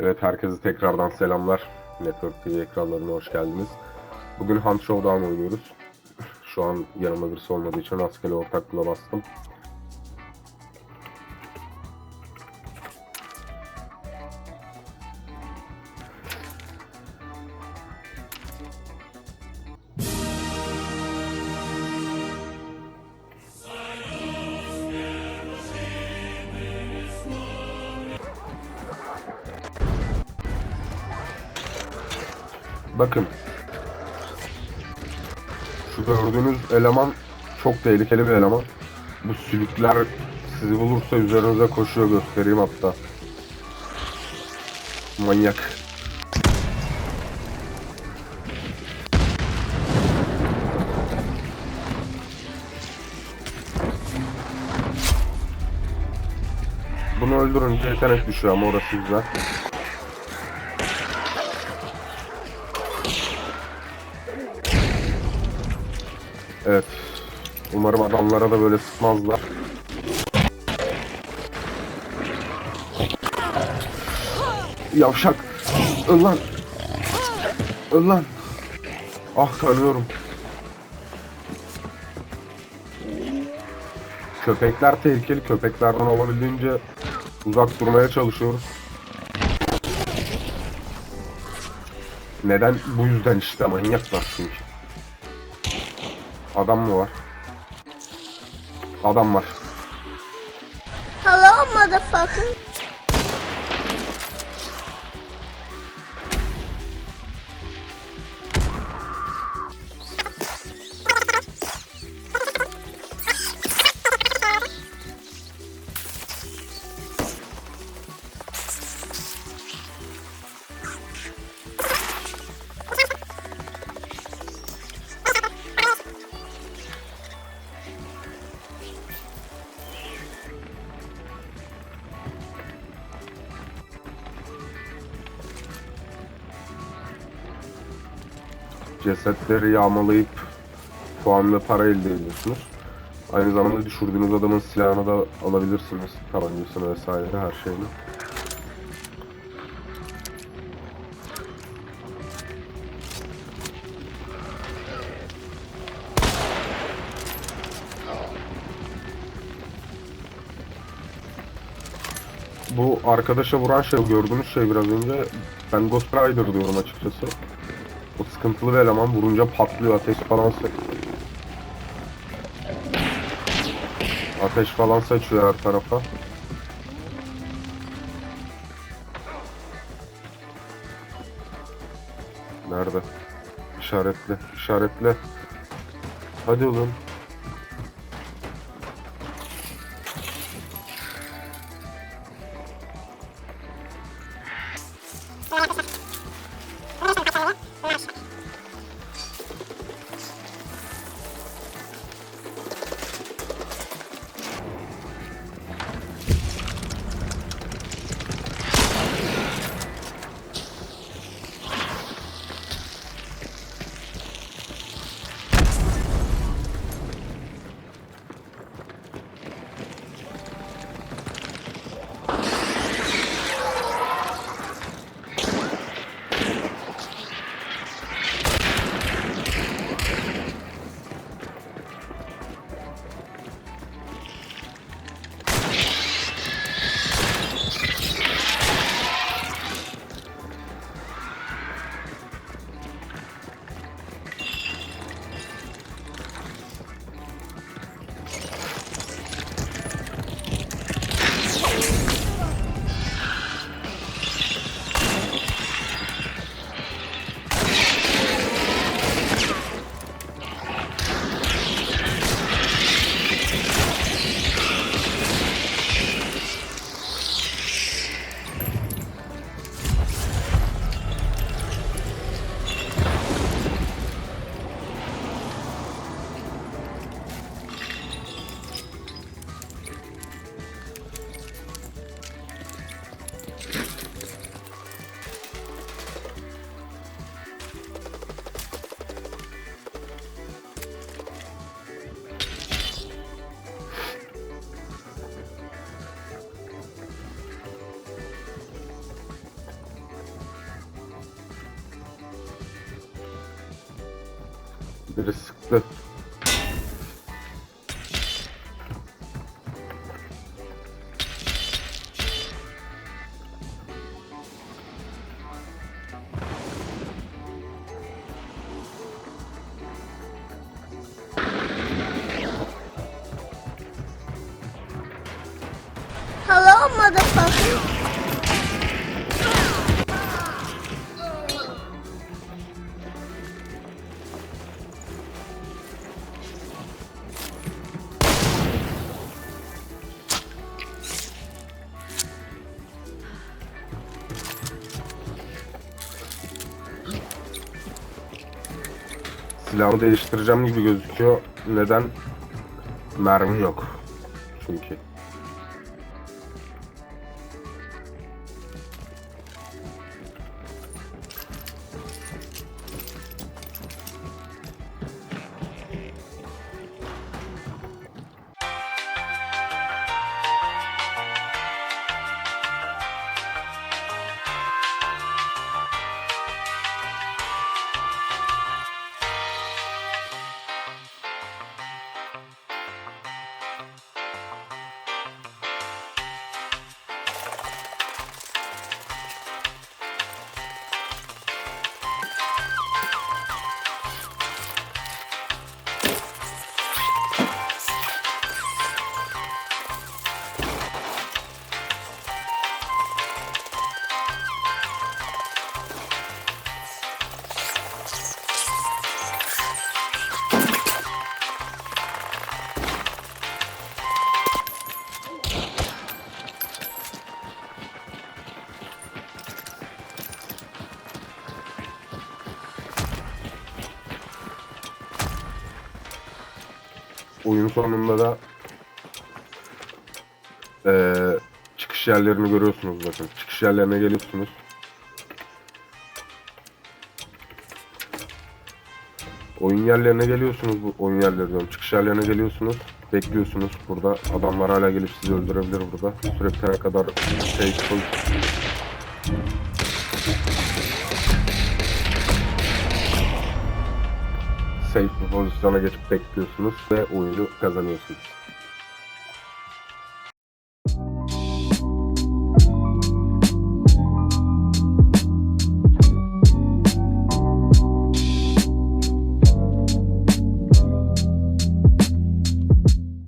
Evet herkese tekrardan selamlar. Network TV ekranlarına hoş geldiniz. Bugün Hunt Showdown oynuyoruz. Şu an yanımda birisi olmadığı için rastgele ortaklığa bastım. Bakın. Şu gördüğünüz eleman çok tehlikeli bir eleman. Bu sülükler sizi bulursa üzerinize koşuyor göstereyim hatta. Manyak. Bunu öldürünce yetenek düşüyor ama orası güzel. Evet. Umarım adamlara da böyle sıkmazlar. Yavşak. Öl lan. Öl lan. Ah kanıyorum. Köpekler tehlikeli. Köpeklerden olabildiğince uzak durmaya çalışıyoruz. Neden? Bu yüzden işte manyaklar çünkü. Adam mı var? Adam var. Hello, motherfucker. Cesetleri yağmalayıp puan ve para elde ediyorsunuz. Aynı zamanda düşürdüğünüz adamın silahını da alabilirsiniz. Tabancasını vesaire her şeyini. Bu arkadaşa vuran şey, gördüğünüz şey biraz önce ben Ghost Rider diyorum açıkçası. O sıkıntılı bir eleman vurunca patlıyor ateş falan Ateş falan saçıyor her tarafa. Nerede? İşaretle, işaretle. Hadi oğlum. Biri. Hello, motherfucker. Silahımı değiştireceğim gibi gözüküyor. Neden? Mermi yok. Çünkü. Oyun sonunda da eee, çıkış yerlerini görüyorsunuz bakın. Çıkış yerlerine geliyorsunuz. Oyun yerlerine geliyorsunuz bu oyun yerleri diyorum. Çıkış yerlerine geliyorsunuz. Bekliyorsunuz burada. Adamlar hala gelip sizi öldürebilir burada. Süre bitene kadar şey safe bir pozisyona geçip bekliyorsunuz ve oyunu kazanıyorsunuz.